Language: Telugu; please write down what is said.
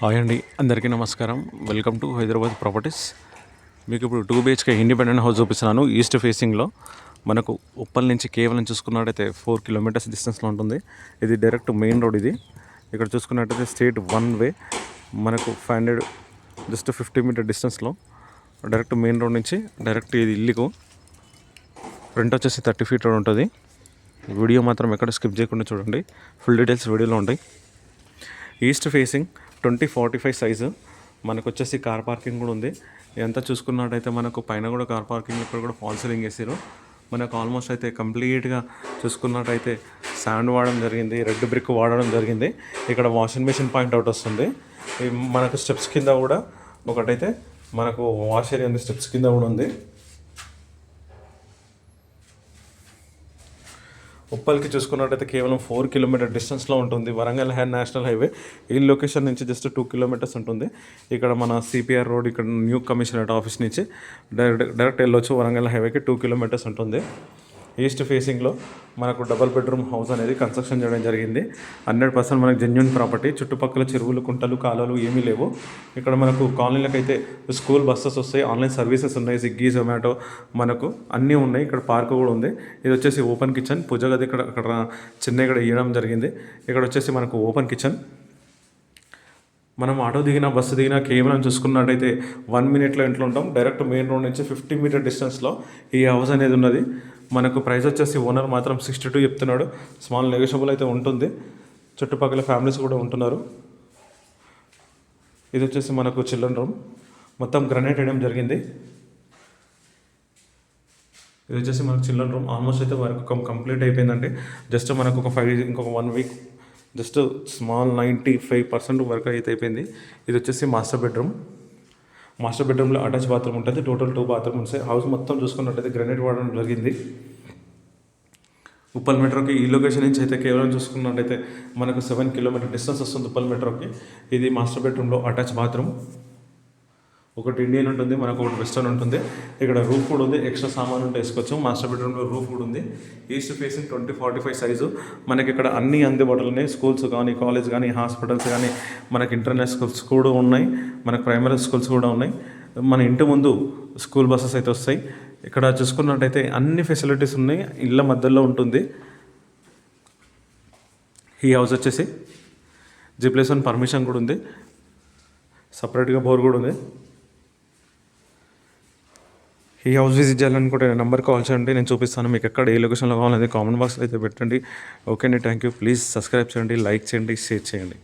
హాయ్ అండి అందరికీ నమస్కారం. వెల్కమ్ టు హైదరాబాద్ ప్రాపర్టీస్ మీకు ఇప్పుడు టూ బిహెచ్కే ఇండిపెండెంట్ హౌస్ చూపిస్తున్నాను ఈస్ట్ ఫేసింగ్లో మనకు ఉప్పల్ నుంచి కేవలం చూసుకున్నట్టయితే ఫోర్ కిలోమీటర్స్ డిస్టెన్స్లో ఉంటుంది. ఇది డైరెక్ట్ మెయిన్ రోడ్ ఇది. ఇక్కడ చూసుకున్నట్టయితే స్టేట్ వన్ వే మనకు five hundred just fifty meter డిస్టెన్స్లో డైరెక్ట్ మెయిన్ రోడ్ నుంచి డైరెక్ట్ ఇది ఇల్లుకు. ఫ్రంట్ వచ్చేసి థర్టీ ఫీట్ రోడ్ ఉంటుంది. వీడియో మాత్రం ఎక్కడ స్కిప్ చేయకుండా చూడండి. ఫుల్ డీటెయిల్స్ వీడియోలో ఉంటాయి. East facing twenty forty five size. మనకు వచ్చేసి కార్ పార్కింగ్ కూడా ఉంది. ఎంత చూసుకున్నట్టయితే మనకు పైన కూడా కార్ పార్కింగ్ ఇక్కడ కూడా ఫాల్ సీలింగ్ వేసారు మనకు ఆల్మోస్ట్ అయితే కంప్లీట్గా చూసుకున్నట్టయితే శాండ్ వాడడం జరిగింది రెడ్ బ్రిక్ వాడడం జరిగింది. ఇక్కడ వాషింగ్ మెషిన్ పాయింట్ అవుట్ వస్తుంది. మనకు స్టెప్స్ కింద కూడా ఒకటైతే మనకు వాష్ ఏరియా ఉంది స్టెప్స్ కింద కూడా ఉంది. ఉప్పల్కి చూసుకున్నట్టయితే కేవలం ఫోర్ కిలోమీటర్ డిస్టెన్స్లో ఉంటుంది. Warangal and national highway. ఈ లొకేషన్ నుంచి జస్ట్ టూ కిలోమీటర్స్ ఉంటుంది. ఇక్కడ మన సిపిఆర్ రోడ్ ఇక్కడ న్యూ కమిషనరేట్ ఆఫీస్ నుంచి డైరెక్ట్ డైరెక్ట్ వెళ్ళొచ్చు వరంగల్ హైవేకి. టూ కిలోమీటర్స్ ఉంటుంది. ఈస్ట్ ఫేసింగ్లో మనకు డబల్ బెడ్రూమ్ హౌస్ అనేది కన్స్ట్రక్షన్ చేయడం జరిగింది. హండ్రెడ్ పర్సెంట్ మనకు జెన్యున్ ప్రాపర్టీ. చుట్టుపక్కల చెరువులు కుంటలు కాలువలు ఏమీ లేవు. ఇక్కడ మనకు కాలనీలకు అయితే స్కూల్ బస్సెస్ వస్తాయి ఆన్లైన్ సర్వీసెస్ ఉన్నాయి. స్విగ్గీ జొమాటో మనకు అన్నీ ఉన్నాయి. ఇక్కడ పార్క్ కూడా ఉంది. ఇది వచ్చేసి ఓపెన్ కిచెన్. పూజ గది ఇక్కడ అక్కడ చిన్న ఇక్కడ ఇవ్వడం జరిగింది. ఇక్కడ వచ్చేసి మనకు ఓపెన్ కిచెన్. మనం ఆటో దిగిన బస్సు దిగినా కేవలం చూసుకున్నట్టయితే వన్ మినిట్లో ఇంట్లో ఉంటాం. డైరెక్ట్ మెయిన్ రోడ్ నుంచి ఫిఫ్టీ మీటర్ డిస్టెన్స్లో ఈ హౌస్ అనేది ఉన్నది. మనకు ప్రైస్ వచ్చేసి ఓనర్ మాత్రం సిక్స్టీ టూ చెప్తున్నాడు. స్మాల్ నెగోషియబుల్ అయితే ఉంటుంది. చుట్టుపక్కల ఫ్యామిలీస్ కూడా ఉంటున్నారు. ఇది వచ్చేసి మనకు చిల్డ్రన్ రూమ్. మొత్తం గ్రనైట్ వేయడం జరిగింది. ఇది వచ్చేసి మనకు చిల్డ్రన్ రూమ్. ఆల్మోస్ట్ అయితే వరకు కంప్లీట్ అయిపోయిందండి. జస్ట్ మనకు ఒక ఫైవ్ ఇంకొక one week just small ninety five percent work అయితే అయిపోయింది. ఇది వచ్చేసి మాస్టర్ బెడ్రూమ్. మాస్టర్ బెడ్రూమ్లో అటాచ్ బాత్రూమ్ ఉంటుంది. టోటల్ టూ బాత్రూమ్ ఉంటాయి. హౌస్ మొత్తం చూసుకున్నట్టయితే గ్రనైట్ వాడడం జరిగింది. ఉప్పల్ మెట్రోకి ఈ లొకేషన్ నుంచి అయితే కేవలం చూసుకున్నట్టయితే మనకు సెవెన్ కిలోమీటర్ డిస్టెన్స్ వస్తుంది ఉప్పల్ మెట్రోకి. ఇది మాస్టర్ బెడ్రూమ్లో అటాచ్ బాత్రూమ్. ఒకటి ఇండియన్ ఉంటుంది మనకు ఒకటి వెస్టర్న్ ఉంటుంది. ఇక్కడ రూఫ్ కూడా ఉంది ఎక్స్ట్రా సామాన్ ఉంటే వేసుకోవచ్చు. మాస్టర్ బెడ్రూమ్లో రూఫ్ కూడా ఉంది. East facing twenty forty five size మనకి ఇక్కడ అన్ని అందుబాటులో ఉన్నాయి. స్కూల్స్ కానీ కాలేజ్ కానీ హాస్పిటల్స్ కానీ మనకి ఇంటర్నేషనల్ స్కూల్స్ కూడా ఉన్నాయి. మనకి ప్రైమరీ స్కూల్స్ కూడా ఉన్నాయి. మన ఇంటి ముందు స్కూల్ బస్సెస్ అయితే వస్తాయి. ఇక్కడ చూసుకున్నట్టయితే అన్ని ఫెసిలిటీస్ ఉన్నాయి. ఇళ్ళ మధ్యలో ఉంటుంది. ఈ హౌస్ వచ్చేసి జిప్లేస్ ప్లస్ వన్ పర్మిషన్ కూడా ఉంది. సపరేట్గా బోర్ కూడా ఉంది. ఈ హౌస్ విజిట్ చేయాలనుకుంటే నెంబర్ కాల్ చేయండి. నేను చూపిస్తాను మీకు ఎక్కడ ఏ లొకేషన్లో కావాలనేది కామెంట్ బాక్స్లో అయితే పెట్టండి. ఓకే అండి. థ్యాంక్ యూ ప్లీజ్ సబ్స్క్రైబ్ చేయండి లైక్ చేయండి షేర్ చేయండి.